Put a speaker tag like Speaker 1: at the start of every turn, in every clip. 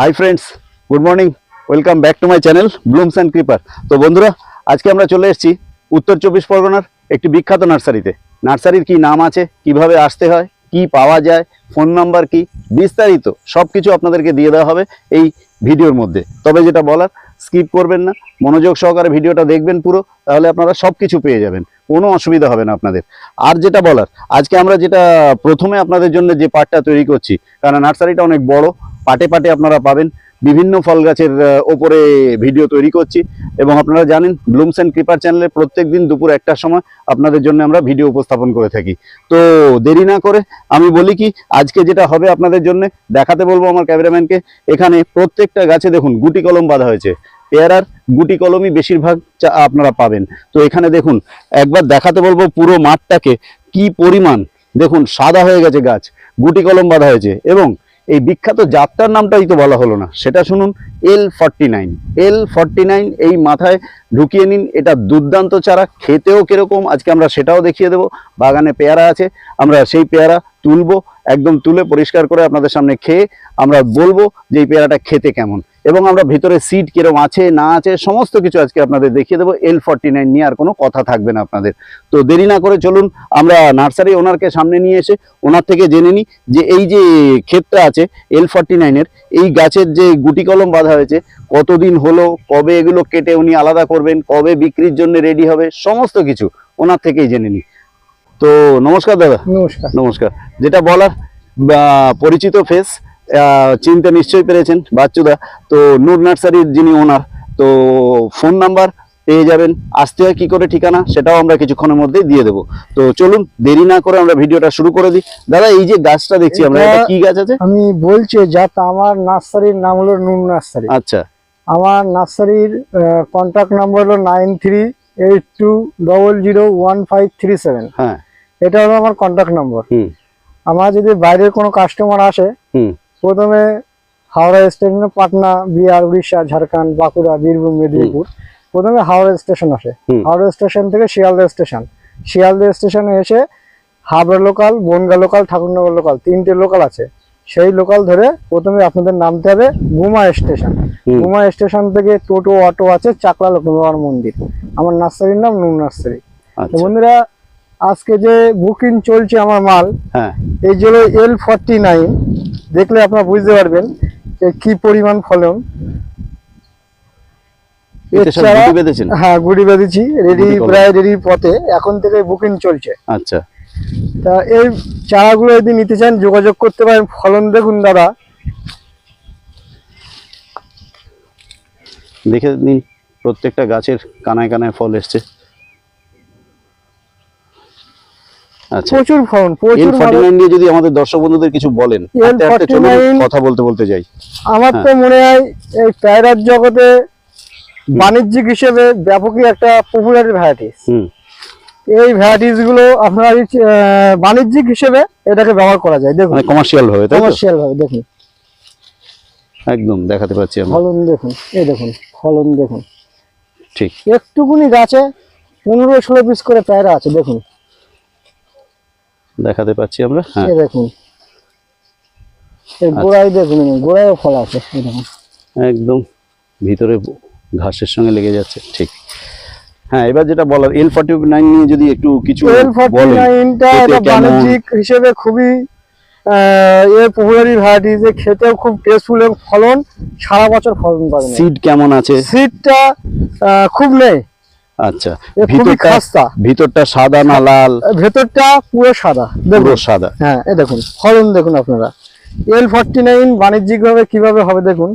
Speaker 1: Hi friends good morning welcome back to my channel blooms and creeper তো বন্ধুরা, আজকে আমরা চলে এসেছি উত্তর চব্বিশ পরগনার একটি বিখ্যাত নার্সারিতে। নার্সারির কি নাম আছে, কীভাবে আসতে হয়, কি পাওয়া যায়, ফোন নাম্বার কি, বিস্তারিত সব কিছু আপনাদেরকে দিয়ে দেওয়া হবে এই ভিডিওর মধ্যে। তবে যেটা বলার, স্কিপ করবেন না, মনোযোগ সহকারে ভিডিওটা দেখবেন পুরো, তাহলে আপনারা সব কিছু পেয়ে যাবেন, কোনো অসুবিধা হবে না আপনাদের। আর যেটা বলার, আজকে আমরা যেটা প্রথমে আপনাদের জন্য যে পার্টটা তৈরি করছি কারণ নার্সারিটা অনেক বড় পাটে পাটে আপনারা পাবেন। বিভিন্ন ফল গাছের ওপরে ভিডিও তৈরি করছি। এবং আপনারা জানেন ব্লুমস অ্যান্ড ক্রিপার চ্যানেলে প্রত্যেক দিন দুপুর একটার সময় আপনাদের জন্য আমরা ভিডিও উপস্থাপন করে থাকি। তো দেরি না করে আমি বলি কি, আজকে যেটা হবে আপনাদের জন্য, দেখাতে বলব আমার ক্যামেরাম্যানকে এখানে প্রত্যেকটা গাছে দেখুন, গুটি কলম বাঁধা হয়েছে। পেয়ারার গুটি কলমই বেশিরভাগ আপনারা পাবেন। তো এখানে দেখুন, একবার দেখাতে বলব পুরো মাঠটাকে, কি পরিমাণ। দেখুন, সাদা হয়ে গেছে গাছ, গুটি কলম বাঁধা হয়েছে। এবং এই বিখ্যাত যাত্রার নামটাই তো বলা হলো না। সেটা শুনুন L forty nine L forty nine এই মাথায় ঢুকিয়ে নিন, এটা দুর্দান্ত চারা, খেতেও কীরকম, আজকে আমরা সেটাও দেখিয়ে দেব। বাগানে পেয়ারা আছে, আমরা সেই পেয়ারা তুলবো, একদম তুলে পরিষ্কার করে আপনাদের সামনে খেয়ে আমরা বলব যে এই পেয়ারাটা খেতে কেমন। এবং আমরা ভিতরে সিট কিরম আছে না আছে সমস্ত কিছু আজকে আপনাদের দেখিয়ে দেবো। এল ফর্টি নাইন নিয়ে আর কোনো কথা থাকবে না আপনাদের। তো দেরি না করে চলুন আমরা নার্সারি ওনারকে সামনে নিয়ে এসে ওনার থেকে জেনে নিই যে এই যে ক্ষেতটা আছে এল ফর্টি নাইনের এই গাছের যে গুটি কলম বাঁধা হয়েছে কতদিন হলো কবে এগুলো কেটে উনি আলাদা করবেন কবে বিক্রির জন্য রেডি হবে সমস্ত কিছু ওনার থেকেই জেনে নিই। তো নমস্কার দাদা।
Speaker 2: নমস্কার।
Speaker 1: নমস্কার। যেটা বলার পরিচিত ফেস চিনতে নিশ্চয়ই পেরেছেন বাচ্চুদা। তো নূর নার্সারির যিনি ওনার তো ফোন নাম্বার পেয়ে যাবেন। আসতে হয় কি করে ঠিকানা সেটাও আমরা কিছুক্ষণের মধ্যেই দিয়ে দেবো। তো চলুন দেরি না করে আমরা ভিডিওটা শুরু করে দিই। দাদা এই যে গাছটা দেখছি আমরা
Speaker 2: এটা-
Speaker 1: কি গাছ আছে?
Speaker 2: আমি বলছি যাতে আমার নার্সারির নাম হলো নুন নার্সারি।
Speaker 1: আচ্ছা।
Speaker 2: আমার নার্সারির কন্ট্যাক্ট নাম্বার হলো nine three eight two double zero one five three seven.
Speaker 1: হ্যাঁ।
Speaker 2: এটা হলো আমার কন্ট্যাক্ট নম্বর
Speaker 1: হুম।
Speaker 2: আমার যদি বাইরের কোনো কাস্টমার আসে
Speaker 1: হুম।
Speaker 2: প্রথমে হাওড়া স্টেশনে পাটনা বিহার উড়িষ্যা ঝাড়খণ্ড বাঁকুড়া বীরভূম মেদিনীপুর। প্রথমে হাওড়া স্টেশন আসে। হাওড়া স্টেশন থেকে শিয়ালদা স্টেশন। শিয়ালদা স্টেশনে এসে Habra local Bongaon local Thakurnagar local তিনটে লোকাল আছে। সেই লোকাল ধরে প্রথমে আপনাদের নামতে হবে গুমা স্টেশন। গুমা স্টেশন থেকে টোটো অটো আছে চাকলা লক্ষ্মীবার মন্দির। আমার নার্সারির নাম নুন নার্সারি।
Speaker 1: আচ্ছা।
Speaker 2: বন্ধুরা আজকে যে বুকিং চলছে আমার মাল
Speaker 1: হ্যাঁ।
Speaker 2: এই যে এল ফর্টি নাইন দেখলে আপনারা বুঝতে পারবেন যে কি পরিমাণ ফলন। হ্যাঁ গুড়ি বেঁধেছি রেডি প্রায় রেডি পথে। এখন থেকে বুকিং চলছে।
Speaker 1: আচ্ছা।
Speaker 2: তা এই চারাগুলো যদি নিতে চান যোগাযোগ করতে পারেন। ফলন দেখুন দাদা।
Speaker 1: দেখে নিন প্রত্যেকটা গাছের কানায় কানায় ফল এসছে আচ্ছা
Speaker 2: প্রচুর ফলন প্রচুর
Speaker 1: নিয়ে যদি আমাদের দর্শক বন্ধুদের কিছু বলেন হাঁটতে হাঁটতে চলুন,
Speaker 2: 49
Speaker 1: কথা বলতে বলতে যাই।
Speaker 2: আমার তো
Speaker 1: হ্যাঁ।
Speaker 2: মনে হয় এই প্যারার জগতে বাণিজ্যিক হিসেবে ব্যাপকই একটা পপুলার ভ্যারাইটিস
Speaker 1: হুম।
Speaker 2: এই ভ্যারাইটিসগুলো আপনার বাণিজ্যিক হিসেবে এটাকে ব্যবহার করা যায়। দেখুন।
Speaker 1: মানে কমার্শিয়াল ভাবে
Speaker 2: কমার্শিয়াল ভাবে দেখুন।
Speaker 1: একদম দেখাতে পাচ্ছি
Speaker 2: ফলন দেখুন এই দেখুন ফলন দেখুন।
Speaker 1: ঠিক।
Speaker 2: একটুকুনি গাছে পনেরো ষোলো পিস করে প্যারা আছে দেখুন।
Speaker 1: দেখাতে পাচ্ছি আমরা হ্যাঁ।
Speaker 2: দেখুন। এই গোড়ায় দেখুন গোড়ায় ফল আছে
Speaker 1: একদম ভিতরে ঘাসের সঙ্গে লেগে যাচ্ছে ঠিক। হ্যাঁ এবার যেটা বলার এল ফর্টি নাইন নিয়ে যদি একটু কিছু
Speaker 2: এল ফর্টি নাইনটা বাণিজ্যিক হিসেবে খুবই এর পপুলারি ভ্যারাইটি যে খেতেও খুব টেস্টফুল এবং ফলন সারা বছর ফলন পাবেন।
Speaker 1: সিড কেমন আছে?
Speaker 2: সিডটা খুব নেই।
Speaker 1: আচ্ছা
Speaker 2: এ
Speaker 1: ভিতরটা ভিতরটা সাদা না লাল?
Speaker 2: ভেতরটা পুরো সাদা।
Speaker 1: পুরো সাদা।
Speaker 2: হ্যাঁ এই দেখুন ফলন দেখুন আপনারা। এল ফর্টি নাইন বাণিজ্যিক ভাবে কীভাবে হবে দেখুন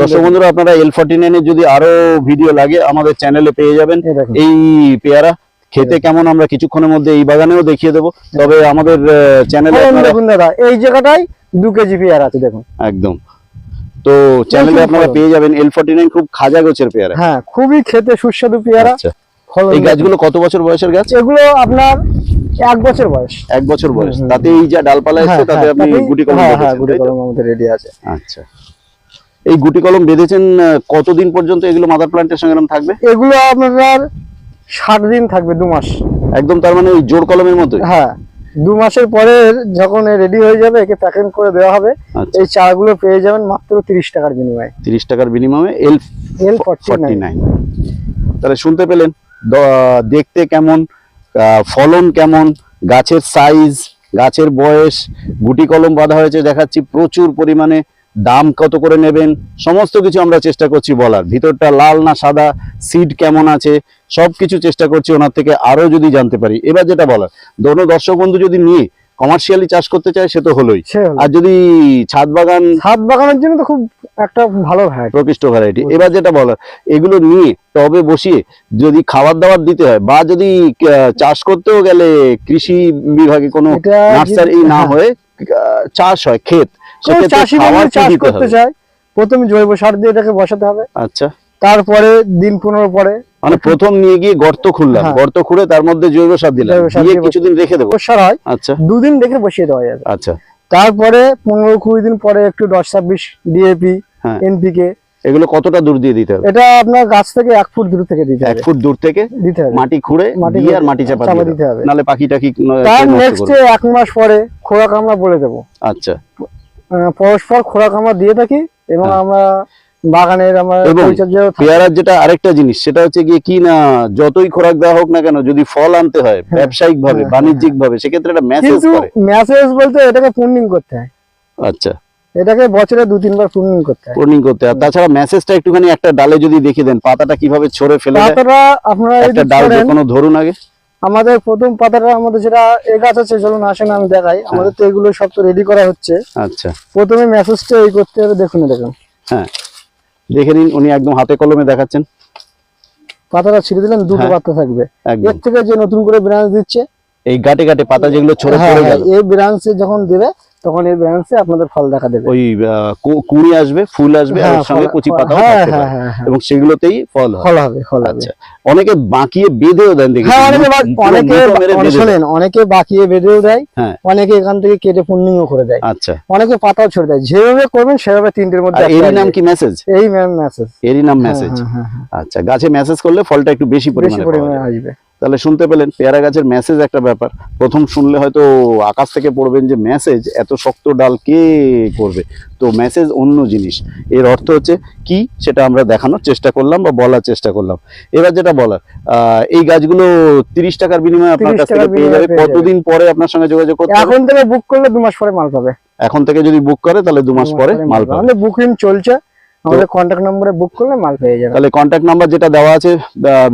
Speaker 1: দর্শক বন্ধুরা আপনারা এল ফর্টি নাইনের যদি আরও ভিডিও লাগে আমাদের চ্যানেলে পেয়ে যাবেন।
Speaker 2: এই
Speaker 1: পেয়ারা খেতে কেমন আমরা কিছুক্ষণের মধ্যে এই বাগানেও দেখিয়ে দেবো। তবে আমাদের চ্যানেলে
Speaker 2: দেখুন দাদা এই জায়গাটায় দু কেজি পেয়ার আছে দেখুন।
Speaker 1: একদম। তো চ্যানেলে আপনারা পেয়ে যাবেন এল ফর্টি নাইন খুব খাজা গোছের পেয়ারা।
Speaker 2: হ্যাঁ খুবই খেতে সুস্বাদু পেয়ারা।
Speaker 1: আচ্ছা। এই গাছগুলো কত বছর বয়সের গাছ?
Speaker 2: এগুলো আপনার এক বছর বয়স।
Speaker 1: এক বছর বয়স। তাতে এই যা ডালপালা এসছে
Speaker 2: হ্যাঁ,
Speaker 1: তাতে
Speaker 2: হ্যাঁ,
Speaker 1: আপনি গুটি কলম
Speaker 2: হ্যাঁ, হ্যাঁ, গুটি? কলম আমাদের রেডি আছে।
Speaker 1: আচ্ছা। এই গুটি কলম বেঁধেছেন কতদিন পর্যন্ত এগুলো মাদার প্লান্টের সঙ্গে এরকম থাকবে?
Speaker 2: এগুলো আপনার ষাট দিন থাকবে দু মাস।
Speaker 1: একদম তার মানে ওই জোর কলমের মতোই?
Speaker 2: হ্যাঁ। দু মাসের পরে যখন রেডি হয়ে যাবে একে প্যাকেট করে দেওয়া হবে
Speaker 1: আচ্ছা।
Speaker 2: এই চারাগুলো পেয়ে যাবেন মাত্র তিরিশ টাকার বিনিময়ে।
Speaker 1: তিরিশ টাকার বিনিময়ে এল
Speaker 2: এল ফর্টি
Speaker 1: নাইন তাহলে শুনতে পেলেন দেখতে কেমন ফলন কেমন গাছের সাইজ গাছের বয়স গুটি কলম বাঁধা হয়েছে দেখাচ্ছি প্রচুর পরিমাণে দাম কত করে নেবেন? সমস্ত কিছু আমরা চেষ্টা করছি বলার। ভিতরটা লাল না সাদা সিড কেমন আছে সব কিছু চেষ্টা করছি ওনার থেকে আরও যদি জানতে পারি। এবার যেটা বলার দোনো দর্শক বন্ধু যদি নিয়ে কমার্শিয়ালি চাষ করতে চায় সে তো হলোই। আর যদি ছাদ বাগান
Speaker 2: ছাদ বাগানের জন্য তো খুব একটা ভালো ভ্যারাইটি
Speaker 1: প্রকৃষ্ট ভ্যারাইটি এবার যেটা বলার এগুলো নিয়ে টবে বসিয়ে যদি খাবার দাবার দিতে হয় বা যদি চাষ করতেও গেলে কৃষি বিভাগে কোনো নার্সারি না
Speaker 2: হ্যাঁ।
Speaker 1: হয়ে। চাষ হয় ক্ষেত
Speaker 2: চাষি চাষ করতে চায়? প্রথমে জৈব সার দিয়ে এটাকে বসাতে হবে।
Speaker 1: আচ্ছা।
Speaker 2: তারপরে দিন পনেরো পরে
Speaker 1: মানে প্রথম নিয়ে গিয়ে গর্ত খুললাম।
Speaker 2: হ্যাঁ।
Speaker 1: গর্ত খুঁড়ে তার মধ্যে জৈব সার দিলাম। দিয়ে কিছুদিন রেখে দেবো।
Speaker 2: সার হয়।
Speaker 1: আচ্ছা।
Speaker 2: দুদিন রেখে বসিয়ে দেওয়া যাবে।
Speaker 1: আচ্ছা।
Speaker 2: তারপরে পনেরো কুড়ি দিন পরে একটু দশ ছাব্বিশ ডিএপি
Speaker 1: হ্যাঁ।
Speaker 2: এনপিকে
Speaker 1: এগুলো কতটা দূর দিয়ে দিতে হবে?
Speaker 2: এটা আপনার গাছ থেকে এক ফুট দূর থেকে দিতে
Speaker 1: এক ফুট দূর থেকে
Speaker 2: দিতে হবে।
Speaker 1: মাটি খুঁড়ে
Speaker 2: মাটি
Speaker 1: দিয়ে আর মাটি চাপা
Speaker 2: দিতে হবে।
Speaker 1: নাহলে পাখি টাকি
Speaker 2: তার নেক্সট এক মাস পরে খোরাক আমরা বলে দেবো।
Speaker 1: আচ্ছা।
Speaker 2: পরস্পর খোরাক আমরা দিয়ে থাকি এবং
Speaker 1: হ্যাঁ।
Speaker 2: আমরা বাগানের আমরা
Speaker 1: পেয়ারার যেটা আরেকটা জিনিস সেটা হচ্ছে গিয়ে কি না যতই খোরাক দেওয়া হোক না কেন যদি ফল আনতে হয় ব্যবসায়িক ভাবে
Speaker 2: হ্যাঁ,
Speaker 1: বাণিজ্যিক ভাবে সেক্ষেত্রে এটা মেসেজ করে।
Speaker 2: মেসেজ বলতে এটাকে করতে হয়।
Speaker 1: আচ্ছা।
Speaker 2: এটাকে বছরে দু তিনবার করতে হয়।
Speaker 1: পূর্ণিং করতে হয়। আর তাছাড়া মেসেজটা একটুখানি একটা ডালে যদি দেখিয়ে দেন পাতাটা কীভাবে ছড়ে ফেলে দেয়
Speaker 2: পাতাটা আপনারা
Speaker 1: একটা ডাল কোনো ধরুন আগে।
Speaker 2: আমাদের প্রথম পাতাটা আমাদের যেটা এ গাছ আছে চলুন আসেন আমি দেখাই। আমাদের তো এগুলো সব তো রেডি করা হচ্ছে।
Speaker 1: আচ্ছা।
Speaker 2: প্রথমে মেসেজটা এই করতে হবে দেখুন দেখুন।
Speaker 1: হ্যাঁ। দেখে নিন উনি একদম হাতে কলমে দেখাচ্ছেন।
Speaker 2: পাতাটা ছিঁড়ে দিলেন দুটো
Speaker 1: হ্যাঁ।
Speaker 2: পাতা থাকবে। এর থেকে যে নতুন করে ব্রাঞ্চ দিচ্ছে
Speaker 1: এই গাটে গাটে পাতা যেগুলো ছোট
Speaker 2: হ্যাঁ,
Speaker 1: পড়ে
Speaker 2: হ্যাঁ,
Speaker 1: গেল।
Speaker 2: এই ব্রাঞ্চে যখন দেবে তখন এই ব্রাঞ্চে আপনাদের ফল দেখা দেবে।
Speaker 1: ওই কুঁড়ি আসবে ফুল আসবে আর
Speaker 2: হ্যাঁ,
Speaker 1: সঙ্গে কচি পাতাও
Speaker 2: হ্যাঁ, হ্যাঁ।
Speaker 1: এবং সেগুলোতেই ফল
Speaker 2: ফল হবে ফল হবে।
Speaker 1: আচ্ছা অনেকে বাঁকিয়ে বেঁধেও দেন দেখি।
Speaker 2: অনেকে অনেকে অনেকে শোনেন অনেকে বাকিয়ে বেঁধেও দেয়। অনেকে এখান থেকে কেটে পূর্ণিমও করে দেয়।
Speaker 1: আচ্ছা।
Speaker 2: অনেকে পাতাও ছেড়ে দেয়। যেভাবে করবেন সেভাবে তিনটের মধ্যে
Speaker 1: আর
Speaker 2: একটা
Speaker 1: এরই নাম কি মেসেজ
Speaker 2: এই ম্যাম মেসেজ
Speaker 1: এরই নাম মেসেজ আচ্ছা গাছে মেসেজ করলে ফলটা একটু বেশি পরিমাণে
Speaker 2: আসবে।
Speaker 1: তাহলে শুনতে পেলেন পেয়ারা গাছের মেসেজ একটা ব্যাপার। প্রথম শুনলে হয়তো আকাশ থেকে পড়বেন যে মেসেজ এত শক্ত ডাল কে করবে? তো মেসেজ অন্য জিনিস। এর অর্থ হচ্ছে কি? সেটা আমরা দেখানোর চেষ্টা করলাম বা বলার চেষ্টা করলাম। এবার যেটা বলার আহ, এই গাছগুলো তিরিশ টাকার বিনিময়ে আপনার কাছ থেকে পেয়ে যাবে। কতদিন পরে আপনার সঙ্গে যোগাযোগ করতে
Speaker 2: এখন থেকে বুক করলে দু মাস পরে মাল পাবে।
Speaker 1: এখন থেকে যদি বুক করে তাহলে দু মাস পরে মাল পাবে।
Speaker 2: বুকিং চলছে। আমাদের কন্ট্যাক্ট নম্বরে বুক করলে মাল পেয়ে যাবে
Speaker 1: তাহলে কন্ট্যাক্ট নাম্বার যেটা দেওয়া আছে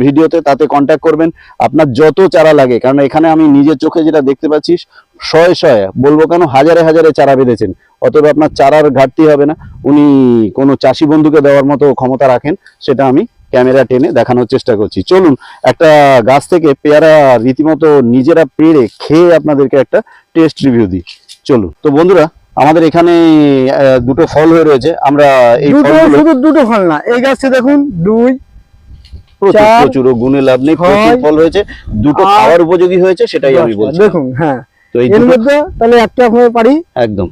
Speaker 1: ভিডিওতে, তাতে কন্ট্যাক্ট করবেন। আপনার যত চারা লাগে, কারণ এখানে আমি নিজের চোখে যেটা দেখতে পাচ্ছি, শয়ে শয়ে, বলব কেন, হাজারে হাজারে চারা বেঁধেছেন। অতএব আপনার চারার ঘাটতি হবে না। উনি কোনো চাষি বন্ধুকে দেওয়ার মতো ক্ষমতা রাখেন, সেটা আমি ক্যামেরা টেনে দেখানোর চেষ্টা করছি। চলুন, একটা গাছ থেকে পেয়ারা রীতিমতো নিজেরা পেড়ে খেয়ে আপনাদেরকে একটা টেস্ট রিভিউ দিই। চলুন। তো বন্ধুরা আমাদের এখানে দুটো ফল হয়ে রয়েছে। আমরা এই
Speaker 2: শুধু দুটো ফল না এই গাছটা দেখুন দুই
Speaker 1: প্রচুর গুণে লাভ নেই প্রচুর ফল হয়েছে। দুটো খাওয়ার উপযোগী হয়েছে সেটাই আমি বলছি।
Speaker 2: দেখুন হ্যাঁ।
Speaker 1: তো
Speaker 2: এর মধ্যে তাহলে একটা আপনার পারি।
Speaker 1: একদম।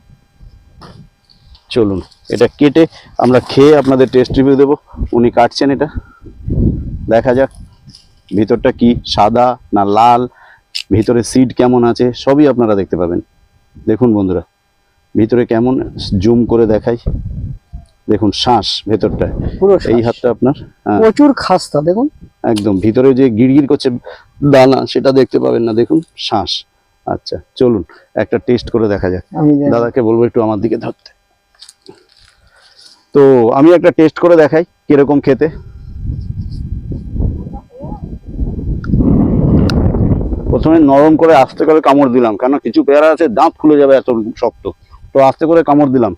Speaker 1: চলুন এটা কেটে আমরা খেয়ে আপনাদের টেস্ট রিভিউ দেবো। উনি কাটছেন এটা। দেখা যাক ভিতরটা কি সাদা না লাল ভিতরে সিড কেমন আছে সবই আপনারা দেখতে পাবেন। দেখুন বন্ধুরা। ভিতরে কেমন জুম করে দেখাই? দেখুন শ্বাস
Speaker 2: ভেতরটা
Speaker 1: এই হাতটা আপনার হ্যাঁ,
Speaker 2: প্রচুর খাস্তা দেখুন।
Speaker 1: একদম ভিতরে যে গিরগির করছে দানা সেটা দেখতে পাবেন না। দেখুন শ্বাস। আচ্ছা চলুন একটা টেস্ট করে দেখা যাক। দাদাকে বলব একটু আমার দিকে ধরতে। তো আমি একটা টেস্ট করে দেখাই কীরকম খেতে। প্রথমে নরম করে আস্তে করে কামড় দিলাম কেন কিছু পেয়ারা আছে দাঁত খুলে যাবে এত শক্ত। তো আস্তে করে কামড় দিলাম।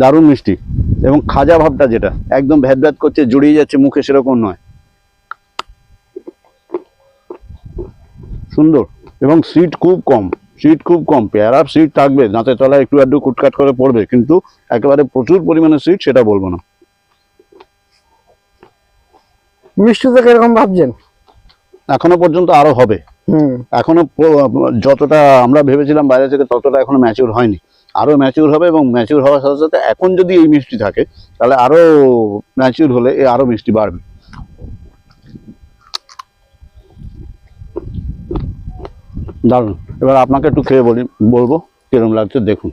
Speaker 1: দারুণ মিষ্টি। এবং খাজা ভাবটা যেটা একদম ভ্যাদ ভ্যাদ করছে জড়িয়ে যাচ্ছে মুখে সেরকম নয়। সুন্দর। এবং সিট খুব কম সিট খুব কম। পেয়ারার সিট থাকবে দাঁতের তলায় একটু একটু কুটকাট করে পড়বে কিন্তু একেবারে প্রচুর পরিমাণে সিট সেটা বলব না।
Speaker 2: মিষ্টিটা কীরকম ভাবছেন?
Speaker 1: এখনও পর্যন্ত আরও হবে।
Speaker 2: হুম।
Speaker 1: এখনও যতটা আমরা ভেবেছিলাম বাইরে থেকে ততটা এখনও ম্যাচিউর হয়নি। আরও ম্যাচিউর হবে এবং ম্যাচিউর হওয়ার সাথে সাথে এখন যদি এই মিষ্টি থাকে, তাহলে আরও ম্যাচিউর হলে এ আরও মিষ্টি বাড়বে। দারুণ। এবার আপনাকে একটু খেয়ে বলি, বলব, কিরম লাগছে দেখুন।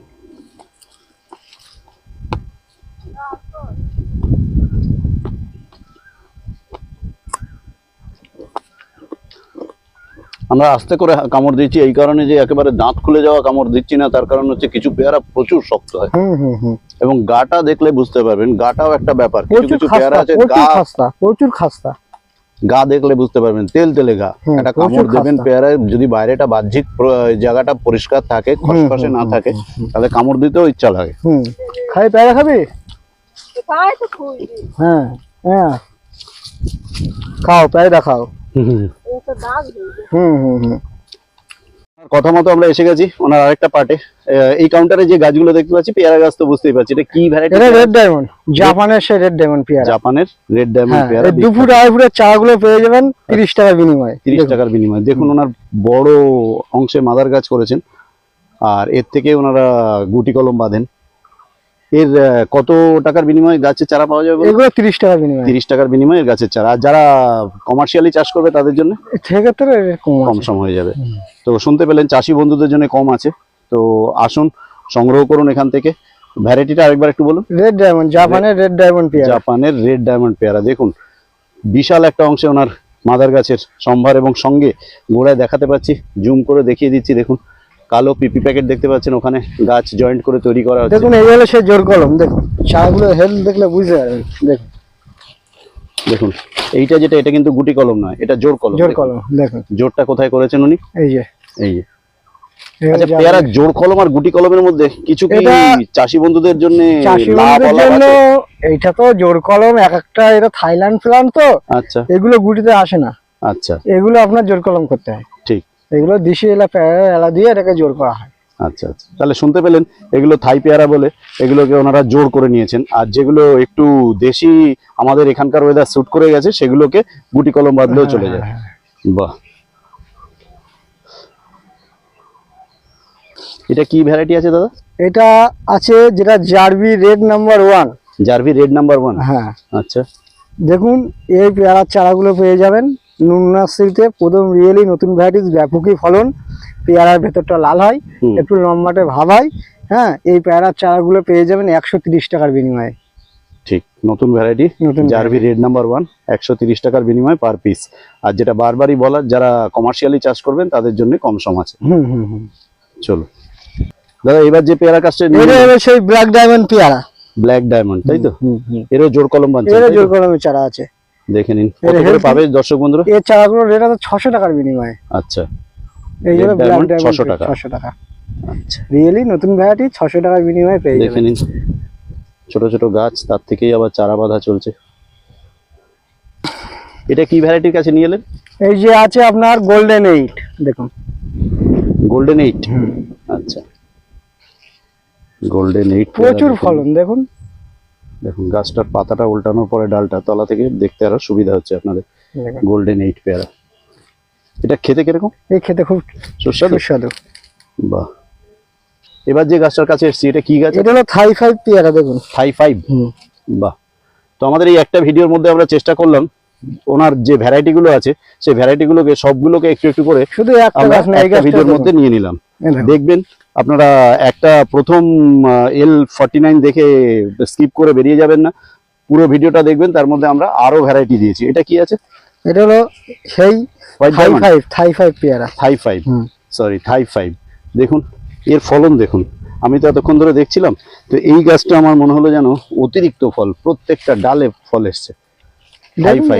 Speaker 1: আমরা আস্তে করে কামড় দিচ্ছি এই কারণে যে একেবারে দাঁত খুলে যাওয়া কামড় দিচ্ছি না তার কারণ হচ্ছে কিছু পেয়ারা প্রচুর শক্ত হয়।
Speaker 2: হুম হুম হুম।
Speaker 1: এবং গাটা দেখলে বুঝতে পারবেন গাটাও একটা ব্যাপার। কিছু
Speaker 2: প্রচুর
Speaker 1: কিছু পেয়ারা
Speaker 2: খাস্তা
Speaker 1: আছে
Speaker 2: প্রচুর
Speaker 1: গা
Speaker 2: খাস্তা প্রচুর খাস্তা।
Speaker 1: গা দেখলে বুঝতে পারবেন তেল তেলে গা। একটা কামড় দেবেন। পেয়ারায় যদি বাইরেটা বাহ্যিক জায়গাটা পরিষ্কার থাকে খসখসে না থাকে তাহলে কামড় দিতেও ইচ্ছা লাগে।
Speaker 2: খাই পেয়ারা খাবি? হ্যাঁ হ্যাঁ। খাও পেয়ারা খাও। হুম হুম হুম।
Speaker 1: কথা মতো আমরা এসে গেছি ওনার আরেকটা পার্টে। এই কাউন্টারে যে গাছগুলো দেখতে পাচ্ছি পেয়ারা গাছ তো বুঝতেই পারছি। এটা কি ভ্যারাইটি
Speaker 2: এটা রেড ডায়মন্ড জাপানের সে রেড ডায়মন্ড পেয়ারা।
Speaker 1: জাপানের রেড ডায়মন্ড
Speaker 2: হ্যাঁ
Speaker 1: পেয়ারা
Speaker 2: এই দু ফুট আড়াই ফুটের চারাগুলো পেয়ে যাবেন তিরিশ টাকা বিনিময়ে।
Speaker 1: তিরিশ টাকার বিনিময়ে। দেখুন ওনার বড় অংশে মাদার গাছ করেছেন আর এর থেকে ওনারা গুটি কলম বাঁধেন। এর কত টাকার বিনিময়ে গাছের চারা পাওয়া যাবে
Speaker 2: এগুলো তিরিশ টাকার বিনিময়ে।
Speaker 1: তিরিশ টাকার বিনিময়ে গাছের চারা। আর যারা কমার্শিয়ালি চাষ করবে তাদের জন্য?
Speaker 2: সেক্ষেত্রে কম
Speaker 1: কম সম হয়ে যাবে। তো শুনতে পেলেন চাষি বন্ধুদের জন্য কম আছে। তো আসুন সংগ্রহ করুন এখান থেকে। ভ্যারাইটিটা আরেকবার একটু বলুন।
Speaker 2: রেড ডায়মন্ড জাপানের রেড ডায়মন্ড পেয়ারা।
Speaker 1: জাপানের রেড ডায়মন্ড পেয়ারা। দেখুন বিশাল একটা অংশে ওনার মাদার গাছের সম্ভার এবং সঙ্গে গোড়ায় দেখাতে পাচ্ছি। জুম করে দেখিয়ে দিচ্ছি দেখুন। কালো পিপি প্যাকেট দেখতে পাচ্ছেন ওখানে গাছ জয়েন্ট করে তৈরি করা হচ্ছে।
Speaker 2: দেখুন এই হলো সে জোর কলম দেখুন। চারাগুলো হেলথ দেখলে বুঝতে পারবেন দেখুন।
Speaker 1: দেখুন এইটা যেটা এটা কিন্তু গুটি কলম নয় এটা জোর কলম
Speaker 2: জোর কলম দেখুন।
Speaker 1: জোরটা কোথায় করেছেন উনি?
Speaker 2: এই যে।
Speaker 1: এই যে। আচ্ছা পেয়ারা জোর কলম আর গুটি কলমের মধ্যে কিছু কি
Speaker 2: এটা-
Speaker 1: চাষি বন্ধুদের জন্য
Speaker 2: চাষি
Speaker 1: লাভ
Speaker 2: জন্য এইটা তো জোর কলম এক একটা এটা থাইল্যান্ড প্লান্ট তো।
Speaker 1: আচ্ছা।
Speaker 2: এগুলো গুটিতে আসে না।
Speaker 1: আচ্ছা।
Speaker 2: এগুলো আপনার জোর কলম করতে হয়। এগুলো দিশি এলা পেয়ারা এলা দিয়ে এটাকে জোর করা হয়।
Speaker 1: আচ্ছা আচ্ছা। তাহলে শুনতে পেলেন এগুলো থাই পেয়ারা বলে এগুলোকে ওনারা জোর করে নিয়েছেন। আর যেগুলো একটু দেশি আমাদের এখানকার ওয়েদার স্যুট করে গেছে সেগুলোকে গুটি কলম বাদলেও চলে যায়।
Speaker 2: হ্যাঁ,
Speaker 1: বাহ। এটা কি ভ্যারাইটি আছে দাদা?
Speaker 2: এটা আছে যেটা জারবি রেড নাম্বার ওয়ান
Speaker 1: জারভি রেড নাম্বার ওয়ান
Speaker 2: হ্যাঁ।
Speaker 1: আচ্ছা।
Speaker 2: দেখুন এই পেয়ারার চারাগুলো পেয়ে যাবেন। নুন নার্সারিতে প্রথম রিয়েলি নতুন ভ্যারাইটিস ব্যাপকই ফলন। পেয়ারার ভেতরটা লাল হয় একটু লম্বাটে ভাব হয় হ্যাঁ এই পেয়ারার চারাগুলো পেয়ে যাবেন একশো টাকার বিনিময়ে।
Speaker 1: ঠিক নতুন ভ্যারাইটি
Speaker 2: নতুন
Speaker 1: জারভি রেড নাম্বার ওয়ান একশো তিরিশ টাকার বিনিময়ে পার পিস আর যেটা বারবারই বলার যারা কমার্শিয়ালি চাষ করবেন তাদের জন্য কম সম আছে।
Speaker 2: হুম হুম হুম।
Speaker 1: চলো। দাদা এবার যে পেয়ারা কাজটা
Speaker 2: সেই ব্ল্যাক ডায়মন্ড পেয়ারা।
Speaker 1: ব্ল্যাক ডায়মন্ড তাই তো? এরও জোর কলম বানছে
Speaker 2: এর জোর কলমের চারা আছে।
Speaker 1: দেখে নিন। কত করে পাবে দর্শক বন্ধুরা?
Speaker 2: এর চারাগুলো রেট আছে ছশো টাকার বিনিময়ে।
Speaker 1: আচ্ছা।
Speaker 2: এই জন্য ব্ল্যাক
Speaker 1: 600 টাকা।
Speaker 2: ছশো টাকা।
Speaker 1: আচ্ছা।
Speaker 2: রিয়েলি নতুন ভ্যারাইটি ছশো টাকার বিনিময়ে পেয়ে
Speaker 1: দেখে নিন। ছোট ছোট গাছ তার থেকেই আবার চারা বাঁধা চলছে। এটা কি ভ্যারাইটির কাছে নিয়ে এলেন?
Speaker 2: এই যে আছে আপনার গোল্ডেন এইট দেখুন।
Speaker 1: গোল্ডেন এইট আচ্ছা। গোল্ডেন এইট
Speaker 2: প্রচুর ফলন দেখুন।
Speaker 1: দেখুন গাছটার পাতাটা উল্টানোর পরে ডালটা তলা থেকে দেখতে আরও সুবিধা হচ্ছে আপনাদের গোল্ডেন এইট পেয়ারা এটা খেতে কীরকম?
Speaker 2: এই খেতে খুব
Speaker 1: সুস্বাদু?
Speaker 2: সুস্বাদু।
Speaker 1: বাহ। এবার যে গাছটার কাছে এসছি এটা কি গাছ?
Speaker 2: এটা হলো থাই ফাইভ পেয়ারা দেখুন।
Speaker 1: থাই ফাইভ
Speaker 2: হুম।
Speaker 1: বাহ। তো আমাদের এই একটা ভিডিওর মধ্যে আমরা চেষ্টা করলাম ওনার যে ভ্যারাইটি গুলো আছে সেই ভ্যারাইটি গুলোকে সবগুলোকে একটু একটু করে
Speaker 2: শুধু একটা
Speaker 1: ভিডিওর মধ্যে নিয়ে নিলাম। দেখবেন আপনারা একটা প্রথম এল ফর্টি নাইন দেখে স্কিপ করে বেরিয়ে যাবেন না। পুরো ভিডিওটা দেখবেন তার মধ্যে আমরা আরও ভ্যারাইটি দিয়েছি। এটা কি আছে?
Speaker 2: এটা হলো সেই থাই ফাইভ থাই ফাইভ পেয়ারা।
Speaker 1: Thai five sorry Thai five দেখুন এর ফলন দেখুন। আমি তো এতক্ষণ ধরে দেখছিলাম তো এই গাছটা আমার মনে হলো যেন অতিরিক্ত ফল প্রত্যেকটা ডালে ফল এসছে।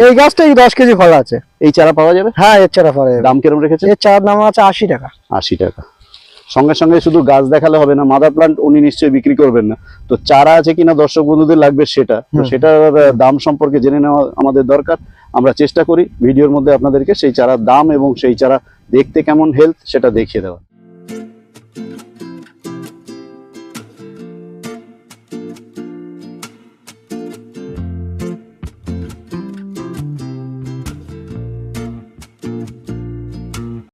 Speaker 2: এই গাছটা এই দশ কেজি ফল আছে।
Speaker 1: এই চারা পাওয়া যাবে?
Speaker 2: হ্যাঁ এর চারা ফলে
Speaker 1: দাম কিরম রেখেছে
Speaker 2: এর চারার দাম আছে আশি টাকা।
Speaker 1: আশি টাকা। সঙ্গে সঙ্গে শুধু গাছ দেখালে হবে না মাদার প্লান্ট উনি নিশ্চয়ই বিক্রি করবেন না। তো চারা আছে কিনা দর্শক বন্ধুদের লাগবে সেটা। তো সেটার দাম সম্পর্কে জেনে নেওয়া আমাদের দরকার। আমরা চেষ্টা করি ভিডিওর মধ্যে আপনাদেরকে সেই চারার দাম এবং সেই চারা দেখতে কেমন হেলথ সেটা দেখিয়ে দেওয়া